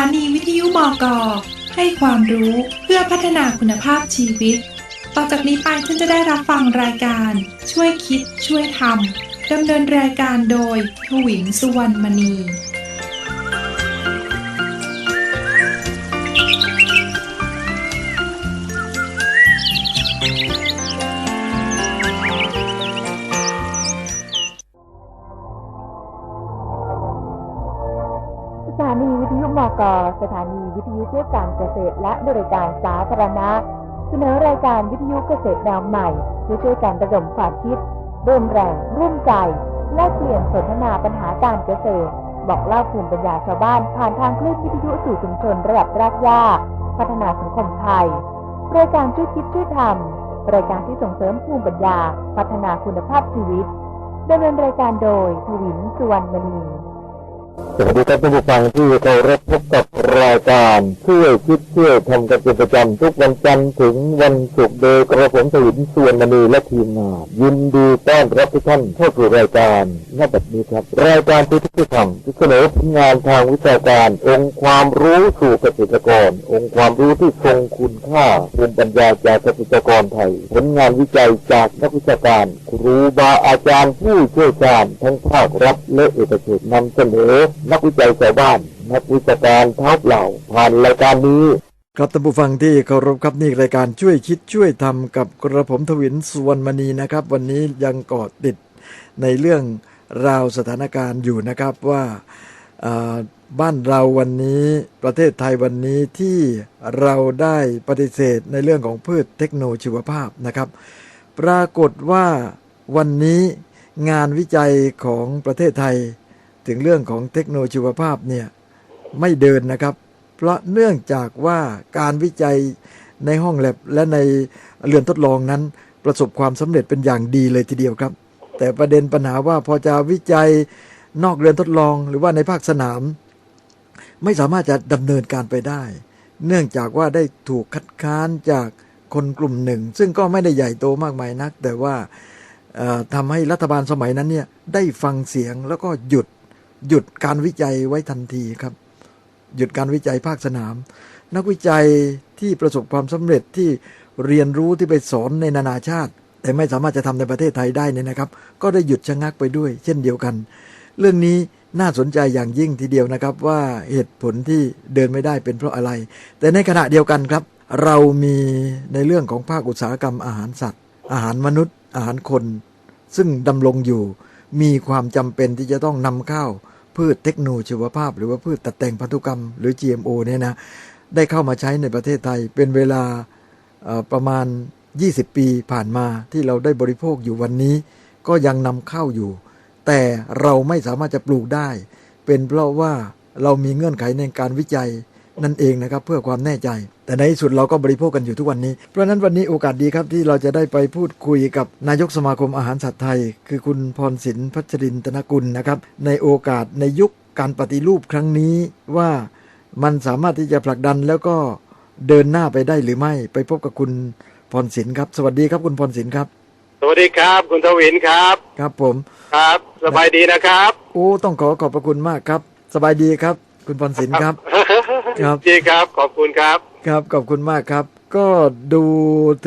านีวิทยุมกอให้ความรู้เพื่อพัฒนาคุณภาพชีวิต ต่อจากนี้ไปท่านจะได้รับฟังรายการ ช่วยคิดช่วยทำดำเนินรายการโดยทวินสุวรรณมณี วิทยุมก สถานีวิทยุเพื่อการเกษตรและบริการสาธารณะ เสนอรายการวิทยุเกษตรแนวใหม่เพื่อช่วยการระดมความคิดร่วมแรงร่วมใจ แลกเปลี่ยนสนทนาปัญหาการเกษตร บอกเล่าภูมิปัญญาชาวบ้าน ผ่านทางคลื่นวิทยุสู่ชุมชนระดับรากหญ้าพัฒนาสังคมไทยรายการช่วยคิดช่วยทำรายการที่ส่งเสริมภูมิปัญญา พัฒนาคุณภาพชีวิตดำเนินรายการโดยทวินสุวรรณมณี สวัสดีครับท่านผู้ฟังที่เคารพพบกับรายการช่วยคิดช่วยทำกันเป็นประจำทุกวันจันทร์ถึงวันศุกร์โดยกระผมสวินส่วนมณีและทีมงานยินดีต้อนรับทุกท่านเข้าสู่รายการณบัดนี้ครับ รายการที่ที่ทำที่เสนอผลงานทางวิชาการ องค์ความรู้สู่เกษตรกร องค์ความรู้ที่ทรงคุณค่าภูมิปัญญาจากเกษตรกรไทย ผลงานวิจัยจากนักวิชาการ ครูบาอาจารย์ผู้เชี่ยวชาญทั้งภาครัฐและเอกชนนำเสนอนักวิจัยชาวบ้าน นักวิชาการเท้าเปล่าผ่านรายการนี้ ครับท่านผู้ฟังที่เคารพครับนี่รายการช่วยคิดช่วยทำกับกระผมทวินสุวรรณมณีนะครับ วันนี้ยังเกาะติดในเรื่องราวสถานการณ์อยู่นะครับว่าบ้านเราวันนี้ประเทศไทยวันนี้ที่เราได้ปฏิเสธในเรื่องของพืชเทคโนโลยีชีวภาพนะครับ ปรากฏว่าวันนี้งานวิจัยของประเทศไทย ถึงเรื่องของเทคโนโลยีชีวภาพเนี่ยไม่เดินนะครับ เพราะเนื่องจากว่าการวิจัยในห้องแลบและในเรือนทดลองนั้น ประสบความสำเร็จเป็นอย่างดีเลยทีเดียวครับ แต่ประเด็นปัญหาว่าพอจะวิจัยนอกเรือนทดลองหรือว่าในภาคสนาม ไม่สามารถจะดำเนินการไปได้ เนื่องจากว่าได้ถูกคัดค้านจากคนกลุ่มหนึ่ง ซึ่งก็ไม่ได้ใหญ่โตมากมายนัก แต่ว่าเอ่อทำให้รัฐบาลสมัยนั้นเนี่ยได้ฟังเสียงแล้วก็หยุด หยุดการวิจัยไว้ทันทีครับ หยุดการวิจัยภาคสนาม นักวิจัยที่ประสบความสำเร็จที่เรียนรู้ที่ไปสอนในนานาชาติ แต่ไม่สามารถจะทำในประเทศไทยได้เนี่ยนะครับ ก็ได้หยุดชะงักไปด้วย เช่นเดียวกัน เรื่องนี้น่าสนใจอย่างยิ่งทีเดียวนะครับ ว่าเหตุผลที่เดินไม่ได้เป็นเพราะอะไร แต่ในขณะเดียวกันครับ เรามีในเรื่องของภาคอุตสาหกรรมอาหารสัตว์ อาหารมนุษย์ อาหารคน ซึ่งดำรงอยู่ มีความจำเป็นที่จะต้องนำเข้าพืชเทคโนโลยีชีวภาพ หรือว่าพืชตัดแต่งพันธุกรรมหรือ GMO เนี่ยนะได้เข้ามาใช้ในประเทศไทยเป็นเวลาประมาณ 20 ปีผ่านมาที่เราได้บริโภคอยู่วันนี้ ก็ยังนำเข้าอยู่ แต่เราไม่สามารถจะปลูกได้ เป็นเพราะว่าเรามีเงื่อนไขในการวิจัย นั่นเองนะครับเพื่อความแน่ใจ แต่ในที่สุดเราก็บริโภคกันอยู่ทุกวันนี้ เพราะฉะนั้นวันนี้โอกาสดีครับที่เราจะได้ไปพูดคุยกับนายกสมาคมอาหารสัตว์ไทย คือคุณพรศินพัชรินตนกุลนะครับในโอกาสในยุคการปฏิรูปครั้งนี้ว่ามันสามารถที่จะผลักดันแล้วก็เดินหน้าไปได้หรือไม่ไปพบกับคุณพรศินครับ สวัสดีครับคุณพรศินครับ สวัสดีครับคุณทวินครับ ครับผมครับ สบายดีนะครับโอ้ต้องขอขอบพระคุณมากครับ สบายดีครับ คุณพรศินครับ ครับดีครับ ขอบคุณครับ ครับ ขอบคุณมากครับ ก็ดู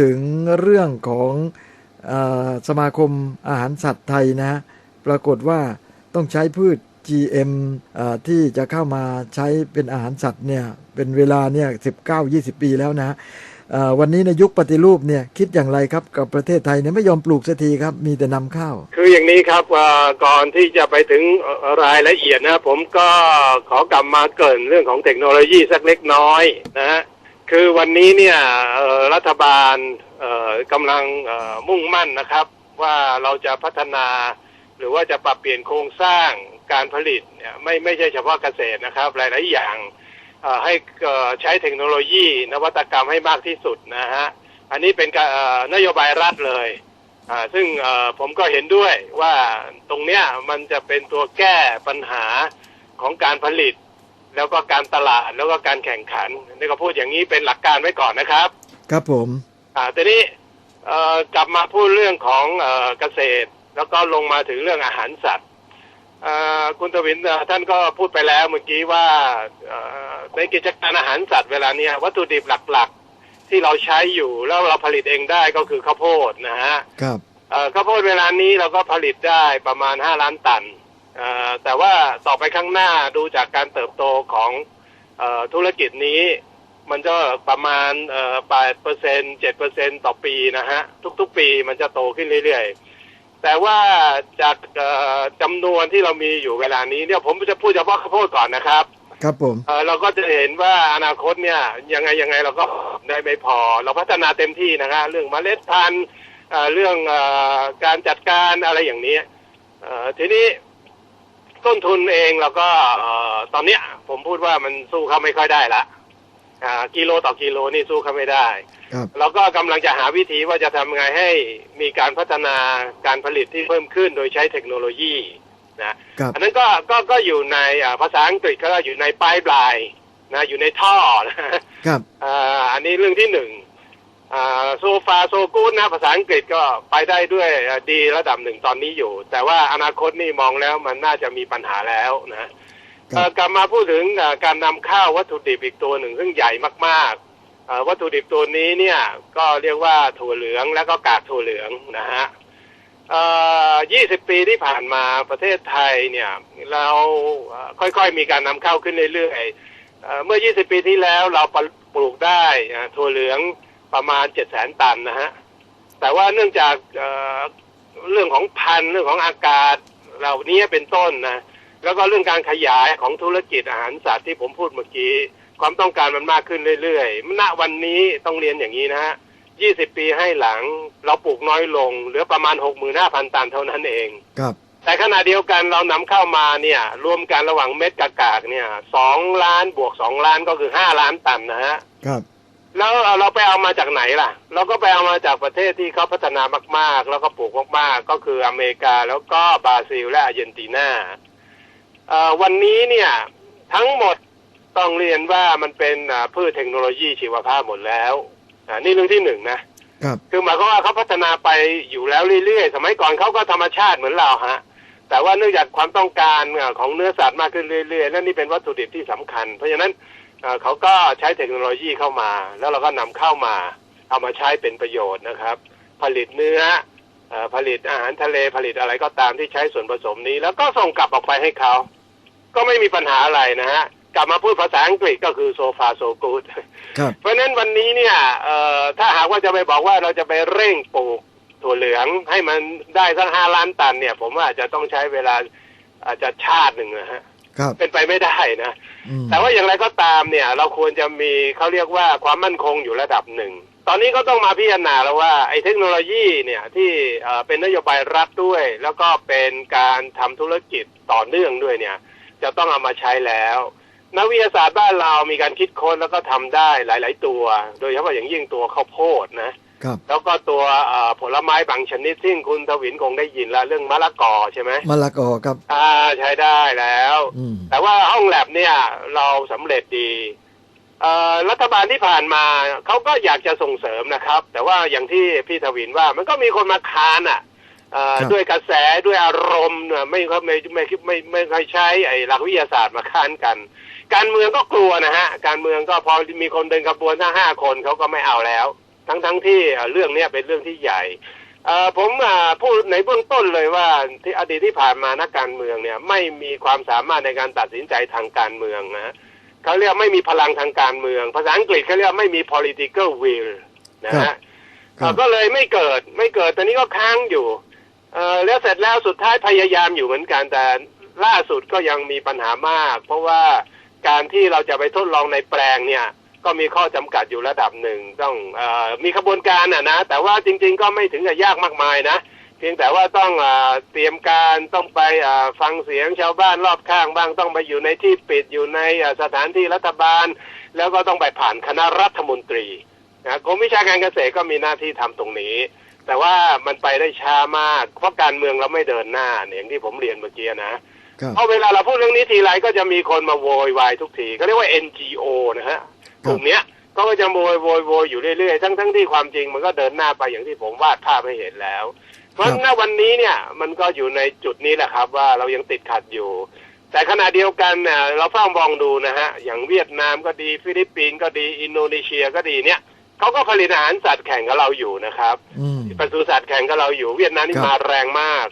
ถึงเรื่องของเออสมาคมอาหารสัตว์ไทยนะฮะปรากฏว่าต้องใช้พืช GM เอ่อที่จะเข้ามาใช้เป็นอาหารสัตว์เนี่ย เป็นเวลาเนี่ย19-20ปีแล้วนะฮะเอ่อ วันนี้ในยุคปฏิรูปเนี่ยคิดอย่างไรครับกับประเทศไทยเนี่ยไม่ยอมปลูกสักทีครับ มีแต่นำเข้าคืออย่างนี้ครับว่าก่อนที่จะไปถึงรายละเอียดนะผมก็ขอกลับมาเกินเรื่องของเทคโนโลยีสักเล็กน้อยนะฮะคือวันนี้เนี่ยรัฐบาลกำลังมุ่งมั่นนะครับ ว่าเราจะพัฒนาหรือว่าจะปรับเปลี่ยนโครงสร้างการผลิตเนี่ยไม่ไม่ใช่เฉพาะเกษตรนะครับ หลาย ๆ อย่าง ให้เอ่อใช้เทคโนโลยี นวัตกรรมให้มากที่สุดนะฮะ อันนี้เป็นการเอ่อนโยบายรัฐเลยอ่าซึ่งเอ่อผมก็เห็นด้วยว่าตรงเนี้ยมันจะเป็นตัวแก้ปัญหาของการผลิต แล้วก็การตลาดแล้วก็การแข่งขันนี่ก็พูดอย่างนี้เป็นหลักการไว้ก่อนนะครับ ครับผมอ่าทีนี้เอ่อกลับมาพูดเรื่องของเอ่อเกษตร แล้วก็ลงมาถึงเรื่องอาหารสัตว์เอ่อ คุณทวินเอ่อท่านก็พูดไปแล้วเมื่อกี้ว่าเอ่อในกิจการอาหารสัตว์เวลาเนี้ยวัตถุดิบหลักๆ ที่เราใช้อยู่แล้วเราผลิตเองได้ก็คือข้าวโพดนะฮะครับเอ่อข้าวโพดเวลานี้เราก็ผลิตได้ประมาณ5ล้านตันเอ่อแต่ว่าต่อไปข้างหน้าดูจากการเติบโตของเออธุรกิจนี้ มันจะประมาณเอ่อ8เปอร์เซ็นต์7เปอร์เซ็นต์ต่อปีนะฮะ ทุกๆ ปีมันจะโตขึ้นเรื่อยๆ แต่ว่าจากเอ่อจำนวนที่เรามีอยู่เวลานี้เนี่ยผมจะพูดเฉพาะข้าวโพดก่อนนะครับ ครับผมเอ่อเราก็จะเห็นว่าอนาคตเนี่ยยังไงยังไงเราก็ได้ไม่พอ เราพัฒนาเต็มที่นะฮะเรื่องเมล็ดพันธุ์เอ่อเรื่องเออการจัดการอะไรอย่างนี้เอ่อทีนี้ต้นทุนเองเราก็เอ่อตอนเนี้ยผมพูดว่ามันสู้เขาไม่ค่อยได้ละ อ่ากิโลต่อกิโลนี่สู้เขาไม่ได้ ครับ เราก็กำลังจะหาวิธีว่าจะทำไงให้มีการพัฒนาการผลิตที่เพิ่มขึ้นโดยใช้เทคโนโลยีนะครับ อันนั้นก็ก็ก็อยู่ในอ่าภาษาอังกฤษก็อยู่ในปลายปลายนะอยู่ในท่อนะครับ อ่าอันนี้เรื่องที่หนึ่งโซฟาโซกูดนะภาษาอังกฤษก็ไปได้ด้วยอ่าดีระดับหนึ่งตอนนี้อยู่ แต่ว่าอนาคตนี่มองแล้วมันน่าจะมีปัญหาแล้วนะเอ่อ กลับมาพูดถึงการนำเข้าววัตถุดิบอีกตัวหนึ่งซึ่งใหญ่มากๆวัตถุดิบตัวนี้เนี่ยก็เรียกว่าถั่วเหลืองแล้วก็กากถั่วเหลืองนะฮะเอ่อ20ปีที่ผ่านมาประเทศไทยเนี่ย เราค่อยๆมีการนำเข้าขึ้นเรื่อยๆเอ่อเมื่อ20ปีที่แล้วเราปลูกได้ถั่วเหลืองประมาณ700,000ตันนะฮะ แต่ว่าเนื่องจากเอ่อเรื่องของพันธุ์เรื่องของอากาศเหล่านี้เป็นต้นนะ แล้วก็เรื่องการขยายของธุรกิจอาหารสัตว์ที่ผมพูดเมื่อกี้ ความต้องการมันมากขึ้นเรื่อยๆณวันนี้ต้องเรียนอย่างนี้นะฮะ20ปีให้หลังเราปลูกน้อยลง เหลือประมาณ65,000ตันเท่านั้นเอง ครับ แต่ขณะเดียวกันเรานำเข้ามาเนี่ย รวมกันระหว่างเม็ดกากากเนี่ย2ล้านบวก2ล้านก็คือ5ล้านตันนะฮะ ครับ แล้วเราไปเอามาจากไหนล่ะ เราก็ไปเอามาจากประเทศที่เขาพัฒนามาก ๆ แล้วก็ปลูกมากๆ ก็คืออเมริกาแล้วก็บราซิลและอาร์เจนตินาเอ่อ วันนี้เนี่ย ทั้งหมดต้องเรียนว่ามันเป็นอ่าพืชเทคโนโลยีชีวภาพหมดแล้วอ่านี่เรื่องที่หนึ่งนะครับคือหมายความว่าเขาพัฒนาไปอยู่แล้วเรื่อยๆ สมัยก่อนเขาก็ธรรมชาติเหมือนเราฮะ แต่ว่าเนื่องจากความต้องการเอ่อของเนื้อสัตว์มากขึ้นเรื่อยๆ และนี่เป็นวัตถุดิบที่สำคัญ เพราะฉะนั้นเอ่อเขาก็ใช้เทคโนโลยีเข้ามา แล้วเราก็นำเข้ามา เอามาใช้เป็นประโยชน์นะครับ ผลิตเนื้อเอ่อผลิตอาหารทะเลผลิตอะไรก็ตามที่ใช้ส่วนผสมนี้ แล้วก็ส่งกลับออกไปให้เขา ก็ไม่มีปัญหาอะไรนะฮะกลับมาพูดภาษาอังกฤษก็คือโซฟาโซกูดครับเพราะฉะนั้นวันนี้เนี่ยเอ่อถ้าหากว่าจะไปบอกว่าเราจะไปเร่งปลูกถั่วเหลืองให้มันได้สักห้าล้านตันเนี่ย ผมว่าอาจจะต้องใช้เวลาอาจจะชาติหนึ่งนะฮะครับเป็นไปไม่ได้นะอืมแต่ว่าอย่างไรก็ตามเนี่ย เราควรจะมีเขาเรียกว่าความมั่นคงอยู่ระดับหนึ่ง ตอนนี้ก็ต้องมาพิจารณาแล้วว่าไอ้เทคโนโลยีเนี่ยที่เอ่อเป็นนโยบายรัฐด้วย แล้วก็เป็นการทำธุรกิจต่อเนื่องด้วยเนี่ย จะต้องเอามาใช้แล้ว นักวิทยาศาสตร์บ้านเรามีการคิดค้นแล้วก็ทำได้หลาย ๆ ตัว โดยเฉพาะอย่างยิ่งตัวข้าวโพดนะครับแล้วก็ตัวเอ่อผลไม้บางชนิดซึ่งคุณทวินคงได้ยินแล้วเรื่องมะละกอใช่ไหมมะละกอครับอ่าใช้ได้แล้วอืมแต่ว่าห้องแลบเนี่ยเราสำเร็จดีเอ่อรัฐบาลที่ผ่านมาเขาก็อยากจะส่งเสริมนะครับ แต่ว่าอย่างที่พี่ทวินว่ามันก็มีคนมาค้านอะเอ่อครับ ด้วยกระแสด้วยอารมณ์เนี่ยไม่ไม่ไม่ไม่ไม่ไม่ไม่ใช้ไอ้หลักวิทยาศาสตร์มาค้านกัน การเมืองก็กลัวนะฮะ การเมืองก็พอมีคนเดินขบวนทั้งห้าคนเขาก็ไม่เอาแล้ว ทั้งทั้งที่เอ่อเรื่องเนี้ยเป็นเรื่องที่ใหญ่เอ่อผมอ่าพูดในเบื้องต้นเลยว่าที่อดีตที่ผ่านมานักการเมืองเนี่ย ไม่มีความสามารถในการตัดสินใจทางการเมืองนะเขาเรียกไม่มีพลังทางการเมือง ภาษาอังกฤษเขาเรียกไม่มี political will นะครัฮะบครับก็เลยไม่เกิดไม่เกิดตอนนี้ก็ค้างอยู่ เอ่อแล้วเสร็จแล้วสุดท้ายพยายามอยู่เหมือนกันแต่ล่าสุดก็ยังมีปัญหามาก เพราะว่าการที่เราจะไปทดลองในแปลงเนี่ย ก็มีข้อจำกัดอยู่ระดับหนึ่งต้องเออมีขบวนการอะนะ แต่ว่าจริง ๆ ก็ไม่ถึงกับยากมากมายนะเพียงแต่ว่าต้องเอเตรียมการต้องไปฟังเสียงชาวบ้านรอบข้างบ้างต้องไปอยู่ในที่ปิดอยู่ในสถานที่รัฐบาล แล้วก็ต้องไปผ่านคณะรัฐมนตรีนะกรมวิชาการเกษตรก็มีหน้าที่ทำตรงนี้ แต่ว่ามันไปได้ช้ามาก เพราะการเมืองเราไม่เดินหน้าเนี่ยอย่างที่ผมเรียนเมื่อกี้นะครับเพราะเวลาเราพูดเรื่องนี้ทีไรก็จะมีคนมาโวยวายทุกทีเขาเรียกว่า NGO นะฮะกลุ่มเนี้ยก็จะโวยโวยโวยอยู่เรื่อยๆ ทั้งทั้งที่ความจริงมันก็เดินหน้าไปอย่างที่ผมวาดภาพให้เห็นแล้ว เพราะฉะนั้นณวันนี้เนี่ยมันก็อยู่ในจุดนี้แหละครับ ว่าเรายังติดขัดอยู่ แต่ขณะเดียวกันเนี่ยเราเฝ้ามองดูนะฮะ อย่างเวียดนามก็ดีฟิลิปปินส์ก็ดีอินโดนีเซียก็ดีเนี่ย เขาก็ผลิตอาหารสัตว์แข่งกับเราอยู่นะครับอืมปศุสัตว์แข่งกับเราอยู่ เวียดนามนี่ครับมาแรงมาก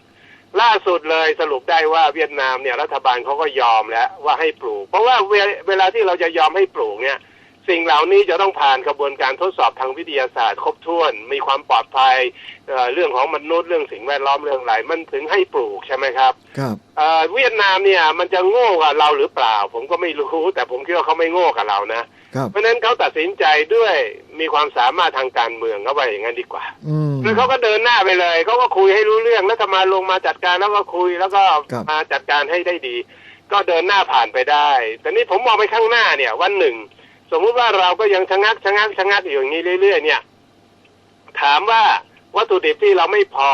ล่าสุดเลยสรุปได้ว่าเวียดนามเนี่ยรัฐบาลเขาก็ยอมแล้วว่าให้ปลูก เพราะว่าเวเวลาที่เราจะยอมให้ปลูกเนี่ย สิ่งเหล่านี้จะต้องผ่านกระบวนการทดสอบทางวิทยาศาสตร์ครบถ้วน มีความปลอดภัยเอ่อเรื่องของมนุษย์เรื่องสิ่งแวดล้อมเรื่องอะไรมันถึงให้ปลูกใช่ไหมครับครับเอ่อเวียดนามเนี่ยมันจะโง่กับเราหรือเปล่า ผมก็ไม่รู้ แต่ผมคิดว่าเขาไม่โง่กับเรานะครับ เพราะฉะนั้นเขาตัดสินใจด้วยมีความสามารถทางการเมืองเขาไปอย่างนั้นดีกว่าอืมแล้วเขาก็เดินหน้าไปเลยเขาก็คุยให้รู้เรื่องแล้วทมาลงมาจัดการแล้วก็คุยแล้วก็ครับมาจัดการให้ได้ดี ก็เดินหน้าผ่านไปได้ แต่นี่ผมมองไปข้างหน้าเนี่ย วันหนึ่ง สมมุติว่าเราก็ยังชะงักชะงักชะงักอยู่อย่างนี้เรื่อยๆ เนี่ย ถามว่าวัตถุดิบที่เราไม่พอ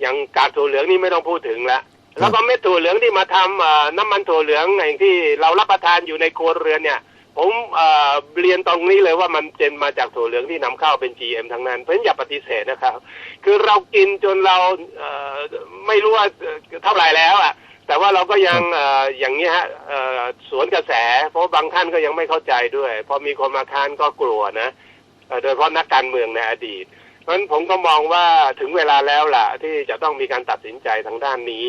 อย่างกากถั่วเหลืองนี่ไม่ต้องพูดถึงแล้วแล้วก็เม็ดถั่วเหลืองที่มาทำเอ่อน้ำมันถั่วเหลืองอย่างที่เรารับประทานอยู่ในครัวเรือนเนี่ย ผมเอ่อเรียนตรงนี้เลยว่ามันเป็นมาจากถั่วเหลืองที่นำเข้าเป็น GM ทั้งนั้น เพราะฉะนั้นอย่าปฏิเสธนะครับ คือเรากินจนเราเอ่อไม่รู้ว่าเอ่อเท่าไหร่แล้วอะแต่ว่าเราก็ยังเอ่ออย่างนี้ฮะเอ่อสวนกระแส เพราะบางท่านก็ยังไม่เข้าใจด้วย พอมีคนมาค้านก็กลัวนะเอ่อโดยเฉพาะนักการเมืองในอดีต เพราะฉะนั้นผมก็มองว่าถึงเวลาแล้วล่ะ ที่จะต้องมีการตัดสินใจทางด้านนี้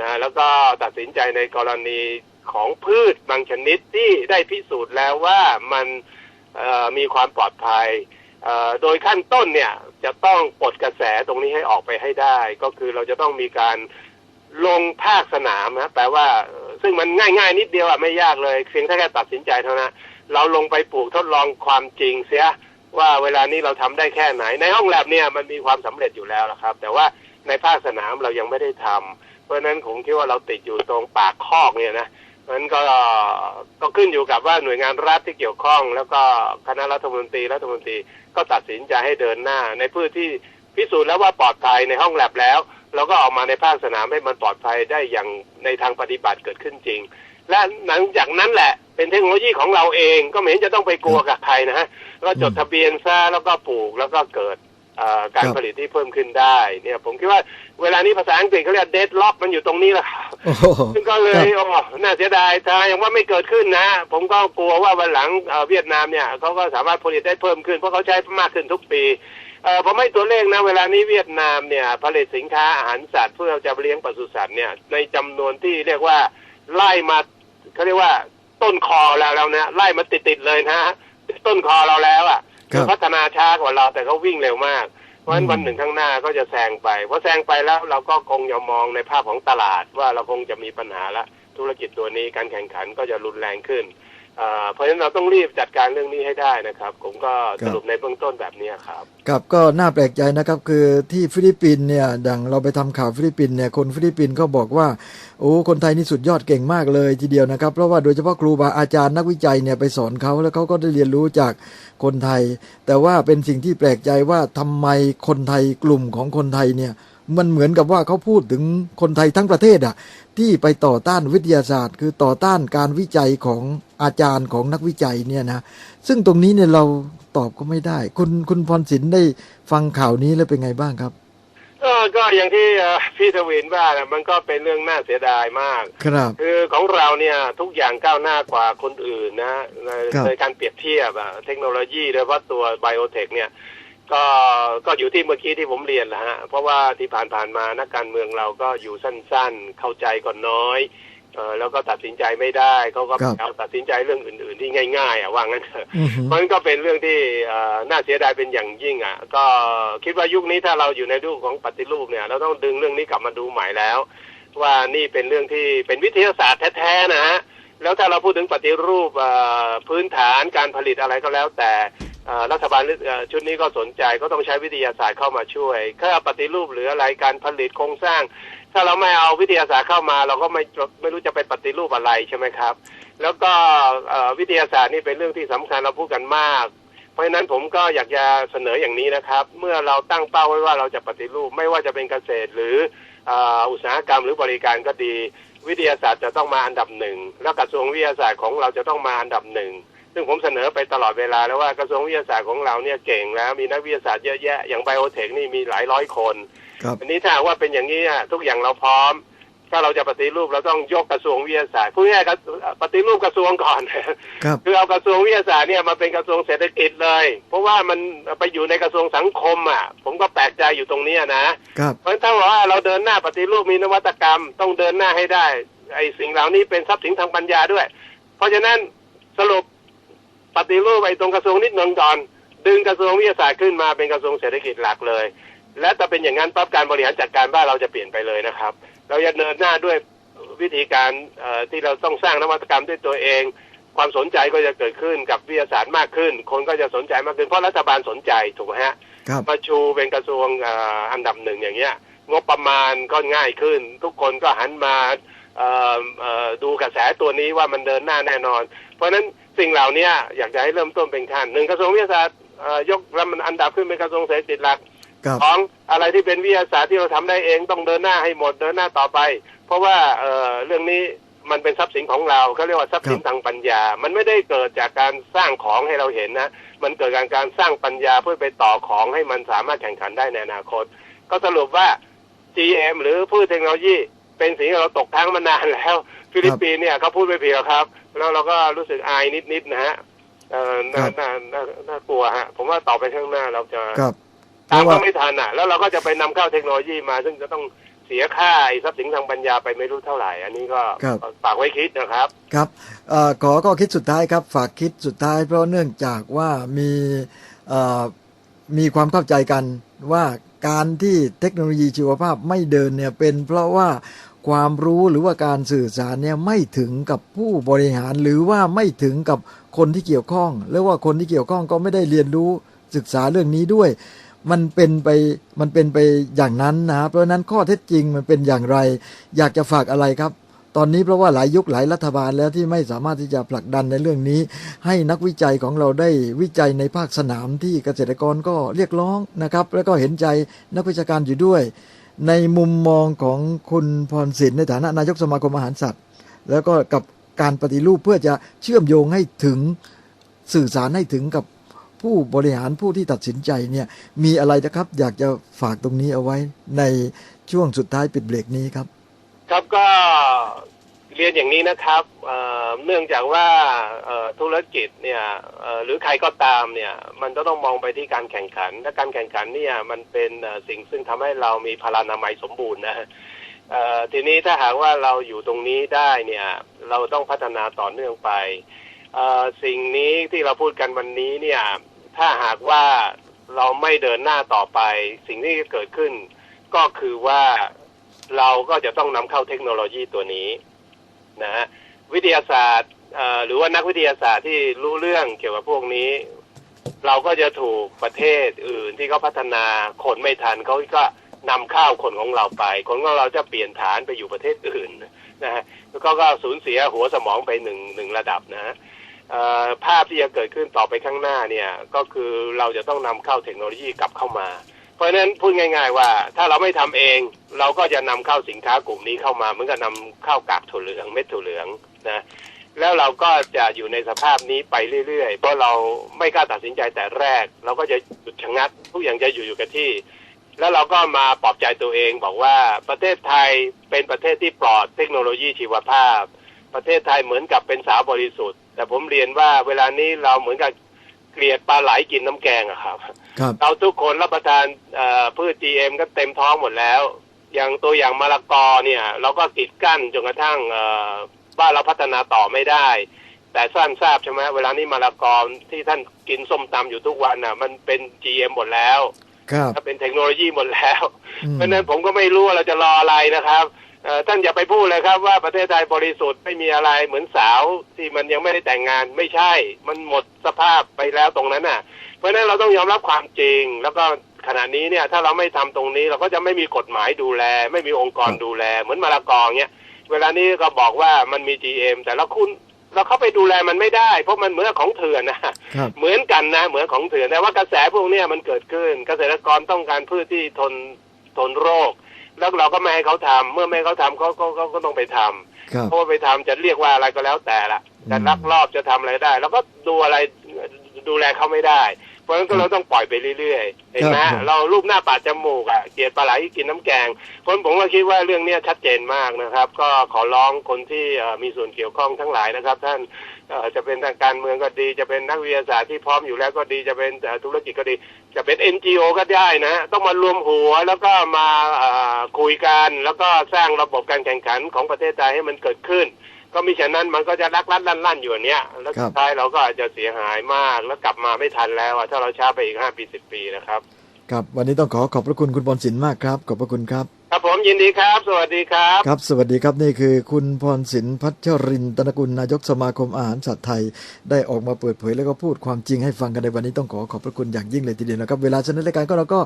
นะแล้วก็ตัดสินใจในกรณี ของพืชบางชนิดที่ได้พิสูจน์แล้วว่ามันมีความปลอดภัย โดยขั้นต้นเนี่ยจะต้องปลดกระแสตรงนี้ให้ออกไปให้ได้ ก็คือเราจะต้องมีการลงภาคสนามนะแปลว่าซึ่งมันง่ายๆ นิดเดียวอะไม่ยากเลยเพียงแค่ตัดสินใจเท่านั้นเราลงไปปลูกทดลองความจริงเสียว่าเวลานี้เราทำได้แค่ไหน ในห้องแลบเนี่ยมันมีความสำเร็จอยู่แล้วนะครับ แต่ว่าในภาคสนามเรายังไม่ได้ทำเพราะฉะนั้นผมคิดว่าเราติดอยู่ตรงปากคอกเนี่ยนะ นั้นก็ก็ขึ้นอยู่กับว่าหน่วยงานรัฐที่เกี่ยวข้อง แล้วก็คณะรัฐมนตรีรัฐมนตรีก็ตัดสินใจให้เดินหน้า ในพื้นที่พิสูจน์แล้วว่าปลอดภัยในห้องแลบแล้วเราก็ออกมาในภาคสนามให้มันปลอดภัยได้อย่างในทางปฏิบัติเกิดขึ้นจริง และหลังจากนั้นแหละ เป็นเทคโนโลยีของเราเองก็ไม่เห็นจะต้องไปกลัวกับใครนะฮะก็จดทะเบียนซะแล้วก็ปลูกแล้วก็เกิด การครับผลิตที่เพิ่มขึ้นได้เนี่ยผมคิดว่าเวลานี้ภาษาอังกฤษเขาเรียกเดดล็อกมันอยู่ตรงนี้แหละครับโอ้โหซึ่งก็เลยโอ้น่าเสียดายถ้ายังว่าไม่เกิดขึ้นนะ ผมก็กลัวว่าวันหลังเอ่อเวียดนามเนี่ยเขาก็สามารถผลิตได้เพิ่มขึ้นเพราะเขาใช้มากขึ้นทุกปีเอ่อผมให้ตัวเลขนะเวลานี้เวียดนามเนี่ยผลิตสินค้าอาหารสัตว์เพื่อจะเลี้ยงปศุสัตว์เนี่ยในจำนวนที่เรียกว่าไล่มาเขาเรียกว่าต้นคอแล้วแล้วเนี่ยไล่มาติดๆเลยนะฮะต้นคอเราแล้วอะ ครับพัฒนาช้ากว่าเราแต่เขาวิ่งเร็วมาก เพราะฉะนั้นอืมวันหนึ่งข้างหน้าก็จะแซงไปพอแซงไปแล้วเราก็คงจะมองในภาพของตลาดว่าเราคงจะมีปัญหาละธุรกิจตัวนี้การแข่งขันก็จะรุนแรงขึ้นเอ่อเพราะฉะนั้นเราต้องรีบจัดการเรื่องนี้ให้ได้นะครับ ผมก็สรุปในเบื้องต้นแบบนี้ครับครับก็น่าแปลกใจนะครับคือที่ฟิลิปปินส์เนี่ยดังเราไปทำข่าวฟิลิปปินส์เนี่ยคนฟิลิปปินส์ก็บอกว่า โอ้คนไทยนี่สุดยอดเก่งมากเลยทีเดียวนะครับ เพราะว่าโดยเฉพาะครูบาอาจารย์นักวิจัยเนี่ยไปสอนเขาแล้วเขาก็ได้เรียนรู้จากคนไทย แต่ว่าเป็นสิ่งที่แปลกใจว่าทำไมคนไทยกลุ่มของคนไทยเนี่ยมันเหมือนกับว่าเขาพูดถึงคนไทยทั้งประเทศอะที่ไปต่อต้านวิทยาศาสตร์ คือต่อต้านการวิจัยของอาจารย์ของนักวิจัยเนี่ยนะซึ่งตรงนี้เนี่ยเราตอบก็ไม่ได้ คุณคุณพรศินได้ฟังข่าวนี้แล้วเป็นไงบ้างครับ เออก็อย่างที่เอ่อพี่ทวินว่านะมันก็เป็นเรื่องน่าเสียดายมาก ครับ คือของเราเนี่ยทุกอย่างก้าวหน้ากว่าคนอื่นนะในครับในการเปรียบเทียบอะเทคโนโลยีโดยเฉพาะตัวไบโอเทคเนี่ย ก็ก็อยู่ที่เมื่อกี้ที่ผมเรียนแหละฮะเพราะว่าที่ผ่านๆมานักการเมืองเราก็อยู่สั้นๆ เข้าใจก่อนน้อยเออแล้วก็ตัดสินใจไม่ได้เขาก็ครับเอาตัดสินใจเรื่องอื่น ๆ ที่ง่าย ๆ อะว่างั้นเถอะอือหือมันก็เป็นเรื่องที่เอ่อน่าเสียดายเป็นอย่างยิ่งอะ ก็คิดว่ายุคนี้ถ้าเราอยู่ในยุคของปฏิรูปเนี่ย เราต้องดึงเรื่องนี้กลับมาดูใหม่แล้ว ว่านี่เป็นเรื่องที่เป็นวิทยาศาสตร์แท้ๆนะฮะแล้วถ้าเราพูดถึงปฏิรูปเอ่อพื้นฐานการผลิตอะไรก็แล้วแต่เอ่อ รัฐบาลชุดนี้ก็สนใจก็ต้องใช้วิทยาศาสตร์เข้ามาช่วยถ้าปฏิรูปหรืออะไรการผลิตโครงสร้าง ถ้าเราไม่เอาวิทยาศาสตร์เข้ามา เราก็ไม่ไม่รู้จะไปปฏิรูปอะไรใช่ไหมครับ แล้วก็วิทยาศาสตร์นี่เป็นเรื่องที่สำคัญเราพูดกันมาก เพราะฉะนั้นผมก็อยากจะเสนออย่างนี้นะครับ เมื่อเราตั้งเป้าไว้ว่าเราจะปฏิรูปไม่ว่าจะเป็นเกษตรหรืออ่ออุตสาหกรรมหรือบริการก็ดี วิทยาศาสตร์จะต้องมาอันดับหนึ่งแล้วกระทรวงวิทยาศาสตร์ของเราจะต้องมาอันดับหนึ่ง ซึ่งผมเสนอไปตลอดเวลาแล้วว่ากระทรวงวิทยาศาสตร์ของเราเนี่ยเก่งแล้วมีนักวิทยาศาสตร์เยอะแยะอย่างไบโอเทคนี่มีหลายร้อยคนครับอันนี้ถ้าหากว่าเป็นอย่างนี้อะทุกอย่างเราพร้อม ถ้าเราจะปฏิรูปเราต้องยกกระทรวงวิทยาศาสตร์พูดง่ายๆก็ปฏิรูปกระทรวงก่อนครับคือเอากระทรวงวิทยาศาสตร์เนี่ยมาเป็นกระทรวงเศรษฐกิจเลย เพราะว่ามันไปอยู่ในกระทรวงสังคมอะ ผมก็แปลกใจอยู่ตรงเนี้ยนะครับเพราะฉะนั้นถ้าว่าเราเดินหน้าปฏิรูปมีนวัตกรรม ต้องเดินหน้าให้ได้ไอ้สิ่งเหล่านี้เป็นทรัพย์สินทางปัญญาด้วย เพราะฉะนั้นสรุป ปฏิรูปไอ้ตรงกระทรวงนิดหนึงก่อน ดึงกระทรวงวิทยาศาสตร์ขึ้นมาเป็นกระทรวงเศรษฐกิจหลักเลย และถ้าเป็นอย่างนั้นปั๊บการบริหารจัดการบ้านเราจะเปลี่ยนไปเลยนะครับ เราจะเดินหน้าด้วยวิธีการเอ่อที่เราต้องสร้างนวัตกรรมด้วยตัวเอง ความสนใจก็จะเกิดขึ้นกับวิทยาศาสตร์มากขึ้น คนก็จะสนใจมากขึ้นเพราะรัฐบาลสนใจถูกไหมฮะครับมาชูเป็นกระทรวงเอ่ออันดับหนึ่งอย่างเงี้ยงบประมาณก็ง่ายขึ้น ทุกคนก็หันมาเอ่อเอ่อ ดูกระแสตัวนี้ว่ามันเดินหน้าแน่นอน เพราะฉะนั้นสิ่งเหล่านี้อยากจะให้เริ่มต้นเป็นขั้นหนึ่งกระทรวงวิทยาศาสตร์เอ่อยกลำอันดับขึ้นเป็นกระทรวงเศรษฐกิจหลักครับสองอะไรที่เป็นวิทยาศาสตร์ที่เราทำได้เองต้องเดินหน้าให้หมดเดินหน้าต่อไป เพราะว่าเอ่อเรื่องนี้มันเป็นทรัพย์สินของเราเขาเรียกว่าทรัพย์สินทางปัญญา มันไม่ได้เกิดจากการสร้างของให้เราเห็นนะ มันเกิดการการสร้างปัญญาเพื่อไปต่อของให้มันสามารถแข่งขันได้ในอนาคต ก็สรุปว่า GM หรือพืชเทคโนโลยี เป็นสิ่งที่เราตกทั้งมานานแล้ว ฟิลิปปินส์เนี่ยเขาพูดไม่ผิดหรอกครับ แล้วเราก็รู้สึกอายนิดๆนะฮะเอ่อน่าครับน่าน่าน่ากลัวฮะ ผมว่าต่อไปข้างหน้าเราจะครับเพตามราะว่าก็ไม่ทันอะ แล้วเราก็จะไปนำเข้าเทคโนโลยีมา ซึ่งจะต้องเสียค่าไอ้ทรัพย์สินทางปัญญาไปไม่รู้เท่าไหร่ อันนี้ก็ครับฝากไว้คิดนะครับ ครับเอ่อขอก็คิดสุดท้ายครับ ฝากคิดสุดท้าย เพราะเนื่องจากว่ามีเอ่อมีความเข้าใจกันว่าการที่เทคโนโลยีชีวภาพไม่เดินเนี่ยเป็นเพราะว่า ความรู้หรือว่าการสื่อสารเนี่ยไม่ถึงกับผู้บริหารหรือว่าไม่ถึงกับคนที่เกี่ยวข้อง แล้วว่าคนที่เกี่ยวข้องก็ไม่ได้เรียนรู้ศึกษาเรื่องนี้ด้วย มันเป็นไปมันเป็นไปอย่างนั้นนะเพราะนั้นข้อเท็จจริงมันเป็นอย่างไร อยากจะฝากอะไรครับ ตอนนี้เพราะว่าหลายยุคหลายรัฐบาลแล้วที่ไม่สามารถที่จะผลักดันในเรื่องนี้ ให้นักวิจัยของเราได้วิจัยในภาคสนามที่เกษตรกรก็เรียกร้องนะครับ แล้วก็เห็นใจนักวิชาการอยู่ด้วย ในมุมมองของคุณพรศิลป์ในฐานะนายกสมาคมอาหารสัตว์ แล้วก็กับการปฏิรูปเพื่อจะเชื่อมโยงให้ถึงสื่อสารให้ถึงกับผู้บริหารผู้ที่ตัดสินใจเนี่ยมีอะไรนะครับ อยากจะฝากตรงนี้เอาไว้ในช่วงสุดท้ายปิดเบรกนี้ครับ ครับก็ เรียนอย่างนี้นะครับเเนื่องจากว่าธุรกิจเนี่ยหรือใครก็ตามเนี่ย มันก็ต้องมองไปที่การแข่งขันและการแข่งขันเนี่ยมันเป็นสิ่งซึ่งทำให้เรามีพลานามัยสมบูรณ์นะทีนี้ถ้าหากว่าเราอยู่ตรงนี้ได้เนี่ย เราต้องพัฒนาต่อเนื่องไปสิ่งนี้ที่เราพูดกันวันนี้เนี่ย ถ้าหากว่าเราไม่เดินหน้าต่อไป สิ่งที่เกิดขึ้นก็คือว่าเราก็จะต้องนำเข้าเทคโนโลยีตัวนี้ นะฮะวิทยาศาสตร์หรือว่านักวิทยาศาสตร์ที่รู้เรื่องเกี่ยวกับพวกนี้ เราก็จะถูกประเทศอื่นที่เขาพัฒนาคนไม่ทันเขาก็นำเข้าวคนของเราไป คนของเราจะเปลี่ยนฐานไปอยู่ประเทศอื่นนะฮะแล้วก็ก็สูญเสียหัวสมองไปหนึ่งหนึ่งระดับนะฮะภาพที่จะเกิดขึ้นต่อไปข้างหน้าเนี่ยก็คือเราจะต้องนำเข้าเทคโนโลยีกลับเข้ามา เพราะฉะนั้นพูดง่าย ๆ ว่า ถ้าเราไม่ทำเอง เราก็จะนำเข้าสินค้ากลุ่มนี้เข้ามาเหมือนกับนำเข้ากากถั่วเหลืองเม็ดถั่วเหลืองนะแล้วเราก็จะอยู่ในสภาพนี้ไปเรื่อยๆ เพราะเราไม่กล้าตัดสินใจแต่แรก เราก็จะหยุดชะงักทุกอย่างจะอยู่อยู่กับที่ แล้วเราก็มาปลอบใจตัวเองบอกว่าประเทศไทยเป็นประเทศที่ปลอดเทคโนโลยีชีวภาพ ประเทศไทยเหมือนกับเป็นสาวบริสุทธิ์ แต่ผมเรียนว่าเวลานี้เราเหมือนกับ เกลียดปลาไหลกินน้ำแกงอะครับ ครับ เราทุกคนรับประทานเอ่อพืช GM ก็เต็มท้องหมดแล้ว อย่างตัวอย่างมะละกอเนี่ย เราก็กีดกั้นจนกระทั่งเอ่อว่าเราพัฒนาต่อไม่ได้ แต่สั้นทราบใช่ไหมเวลานี้มะละกอที่ท่านกินส้มตำอยู่ทุกวันน่ะ มันเป็น GM หมดแล้วครับถ้าเป็นเทคโนโลยีหมดแล้วอืมเพราะฉะนั้นผมก็ไม่รู้ว่าเราจะรออะไรนะครับเอ่อ ท่านอย่าไปพูดเลยครับว่าประเทศไทยบริสุทธิ์ไม่มีอะไรเหมือนสาวที่มันยังไม่ได้แต่งงานไม่ใช่ มันหมดสภาพไปแล้วตรงนั้นน่ะ เพราะฉะนั้นเราต้องยอมรับความจริง แล้วก็ขณะนี้เนี่ยถ้าเราไม่ทำตรงนี้เราก็จะไม่มีกฎหมายดูแล ไม่มีองค์กรครับดูแล เหมือนมะละกอเงี้ยเวลานี้ก็บอกว่ามันมี GM แต่เราคุณเราเข้าไปดูแลมันไม่ได้ เพราะมันเหมือนกับของเถื่อนนะครับเหมือนกันนะเหมือนของเถื่อนแต่ว่ากระแสพวกเนี้ยมันเกิดขึ้น เกษตรกรต้องการพืชที่ทนทนโรค แล้วเราก็ไม่ให้เขาทำเมื่อไม่ให้เขาทำเขาก็ก็ก็ต้องไปทำครับเพราะว่าไปทำจะเรียกว่าอะไรก็แล้วแต่ละจะลักลอบจะทำอะไรได้ แล้วก็ดูอะไรดูแลเขาไม่ได้ เพราะฉะนั้นก็เราต้องปล่อยไปเรื่อยๆเห็นไหมครับฮะเรารูปหน้าปาดจมูกอะเกลียดปลาไหลกินน้ำแกงคนผมก็คิดว่าเรื่องเนี้ยชัดเจนมากนะครับ ก็ขอร้องคนที่เอ่อมีส่วนเกี่ยวข้องทั้งหลายนะครับ ท่านเอ่อจะเป็นทางการเมืองก็ดีจะเป็นนักวิทยาศาสตร์ที่พร้อมอยู่แล้วก็ดีจะเป็นเอ่อธุรกิจก็ดี จะเป็น NGO ก็ได้นะ ต้องมารวมหัวแล้วก็มาเอ่อคุยกัน แล้วก็สร้างระบบการแข่งขันของประเทศไทยให้มันเกิดขึ้น ก็มิฉะนั้นมันก็จะลักลัดลั่นลั่นอยู่อย่างเนี้ยแล้วครัสุบดท้ายเราก็อาจจะเสียหายมาก แล้วกลับมาไม่ทันแล้วอะถ้าเราช้าไปอีกห้าปีสิบปีนะครับ ครับ วันนี้ต้องขอขอบพระคุณคุณพรศินมากครับ ขอบพระคุณครับ ครับผมยินดีครับ สวัสดีครับ ครับ สวัสดีครับนี่คือคุณพรศินพัชรินตนกุลนายกสมาคมอาหารสัตว์ไทย ได้ออกมาเปิดเผยแล้วก็พูดความจริงให้ฟังกันในวันนี้ต้องขอขอบพระคุณอย่างยิ่งเลยทีเดียวนะครับ เวลาชนะรายการก็เราก็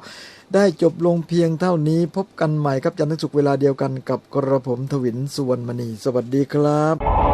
ได้จบลงเพียงเท่านี้ พบกันใหม่ครับจันทร์ถึงศุกร์เวลาเดียวกันกับกระผมทวินสุวรรณมณี สวัสดีครับ